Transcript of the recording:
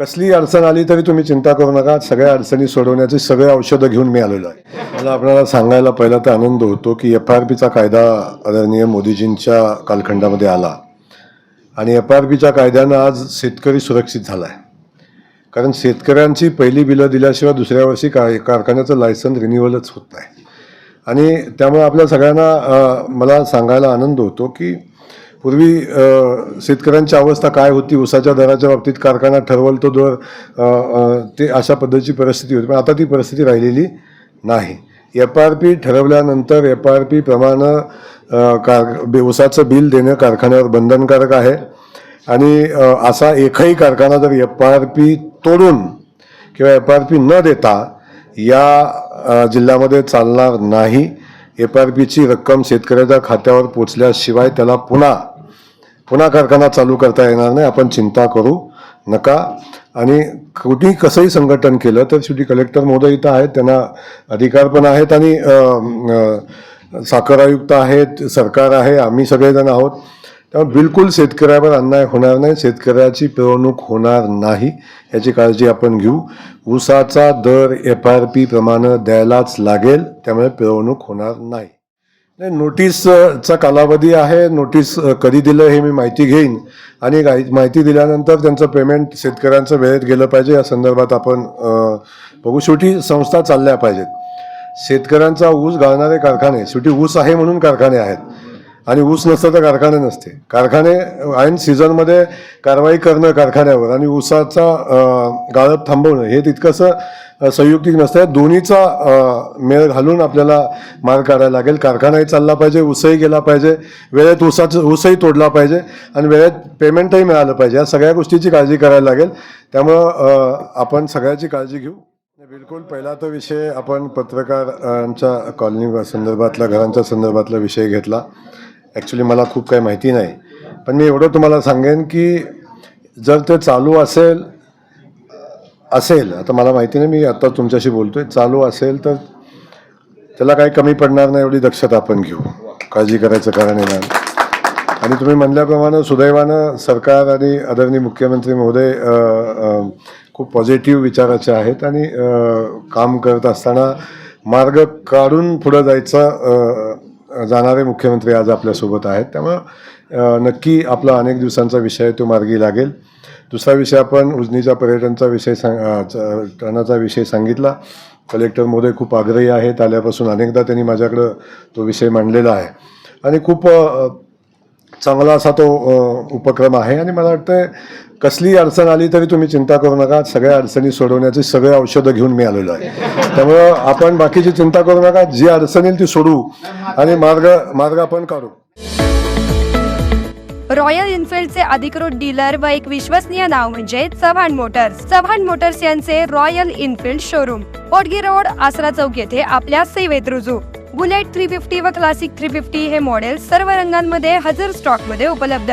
कसली अडचण आली तरी तुम्ही चिंता करू नका. सगळ्या अडचणी सोडवण्याची सगळे औषधं घेऊन मी आलेलो आहे. मला आपल्याला सांगायला पहिला तर आनंद होतो की एफ आर पीचा कायदा आदरणीय मोदीजींच्या कालखंडामध्ये आला. आणि एफ आर पीच्या कायद्यानं आज शेतकरी सुरक्षित झाला आहे कारण शेतकऱ्यांची पहिली बिलं दिल्याशिवाय दुसऱ्या वर्षी काय कारखान्याचं लायसन रिन्युअलच होत नाही. आणि त्यामुळे आपल्या सगळ्यांना मला सांगायला आनंद होतो की पूर्वी शेतकऱ्यांची अवस्था काय होती? उसाच्या दराच्या बाबतीत कारखाना ठरवल तो दर ते अशा पद्धतीची परिस्थिती होती. पण आता ती परिस्थिती राहिलेली नाही. एफ आर पी ठरवल्यानंतर एफ आर पी प्रमाणे कार बे- बिल देणं कारखान्यावर बंधनकारक आहे. आणि असा एकही कारखाना जर एफ आर पी तोडून किंवा एफ आर पी न देता या जिल्ह्यामध्ये चालणार नाही एफ आर पीची रक्कम शेतकऱ्याच्या खात्यावर पोचल्याशिवाय त्याला पुन्हा पुन्हा कारखाना चालू करता येणार नाही आपण चिंता करू नका. आणि कुठेही कसंही संघटन केलं तर शेवटी कलेक्टर महोदय इथं आहेत त्यांना अधिकार पण आहेत आणि साखर आयुक्त आहेत सरकार आहे आम्ही सगळेजण आहोत. त्यामुळे बिलकुल शेतकऱ्यावर अन्याय होणार नाही शेतकऱ्याची पिळवणूक होणार नाही याची काळजी आपण घेऊ. ऊसाचा दर एफ आर पी प्रमाणे द्यायलाच लागेल त्यामुळे पिळवणूक होणार नाही. नाही नोटीसचा कालावधी आहे नोटीस कधी दिलं हे मी माहिती घेईन. आणि माहिती दिल्यानंतर त्यांचं पेमेंट शेतकऱ्यांचं वेळेत गेलं पाहिजे. या संदर्भात आपण बघू. शेवटी संस्था चालल्या पाहिजेत. शेतकऱ्यांचा ऊस गाळणारे कारखाने शेवटी ऊस आहे म्हणून कारखाने आहेत. आणि ऊस नसतं तर कारखाने नसते. कारखाने ऐन सीझनमध्ये कारवाई करणं कारखान्यावर आणि ऊसाचा गाळप थांबवणं हे तितकंसं संयुक्तिक नसतं दोन्हीचा मेळ घालून आपल्याला मार्ग काढायला लागेल. कारखानाही चालला पाहिजे ऊसही गेला पाहिजे वेळेत ऊसाचं ऊसही तोडला पाहिजे आणि वेळेत पेमेंटही मिळालं पाहिजे. या सगळ्या गोष्टीची काळजी करायला लागेल. त्यामुळं आपण सगळ्याची काळजी घेऊ. बिलकुल पहिला तो विषय आपण पत्रकारांच्या कॉलनी संदर्भातला घरांच्या संदर्भातला विषय घेतला. ॲक्च्युली मला खूप काही माहिती नाही. पण मी एवढं तुम्हाला सांगेन की जर ते चालू असेल असेल आता मला माहिती नाही मी आता तुमच्याशी बोलतो आहे चालू असेल तर त्याला काही कमी पडणार नाही एवढी दक्षता आपण घेऊ. काळजी करायचं कारण येणार आणि तुम्ही म्हणल्याप्रमाणे सुदैवानं सरकार आणि आदरणीय मुख्यमंत्री महोदय खूप पॉझिटिव्ह विचाराचे आहेत आणि काम करत असताना मार्ग काढून पुढं जायचा जाणारे मुख्यमंत्री आज आपल्यासोबत आहेत. त्यामुळं नक्की आपला अनेक दिवसांचा विषय आहे तो मार्गी लागेल. दुसरा विषय आपण उजनीच्या पर्यटनचा विषय सांग टनाचा विषय सांगितला. कलेक्टर महोदय खूप आग्रही आहेत. आल्यापासून अनेकदा त्यांनी माझ्याकडं तो विषय मांडलेला आहे. आणि खूप चांगला असा तो उपक्रम आहे. आणि मला वाटतं कसली अडचण आली तरी तुम्ही चिंता करू नका. सगळ्या अडचणी सोडवण्याची सगळे औषधं घेऊन मी आलेलो आहे. त्यामुळं आपण बाकीची चिंता करू नका. जी अडचण येईल ती सोडवू आणि मार्ग मार्ग आपण काढू. रॉयल इन्फिल्डचे अधिकृत डीलर व एक विश्वसनीय नाव म्हणजे चव्हाण मोटर्स. चव्हाण मोटर्स यांचे Royal Enfield showroom. Potgi road Asara Chowk येथे आपल्या सेवेत रुजू. बुलेट थ्री फिफ्टी व क्लासिक थ्री फिफ्टी हे मॉडेल सर्व रंगांमध्ये हजर स्टॉकमध्ये उपलब्ध.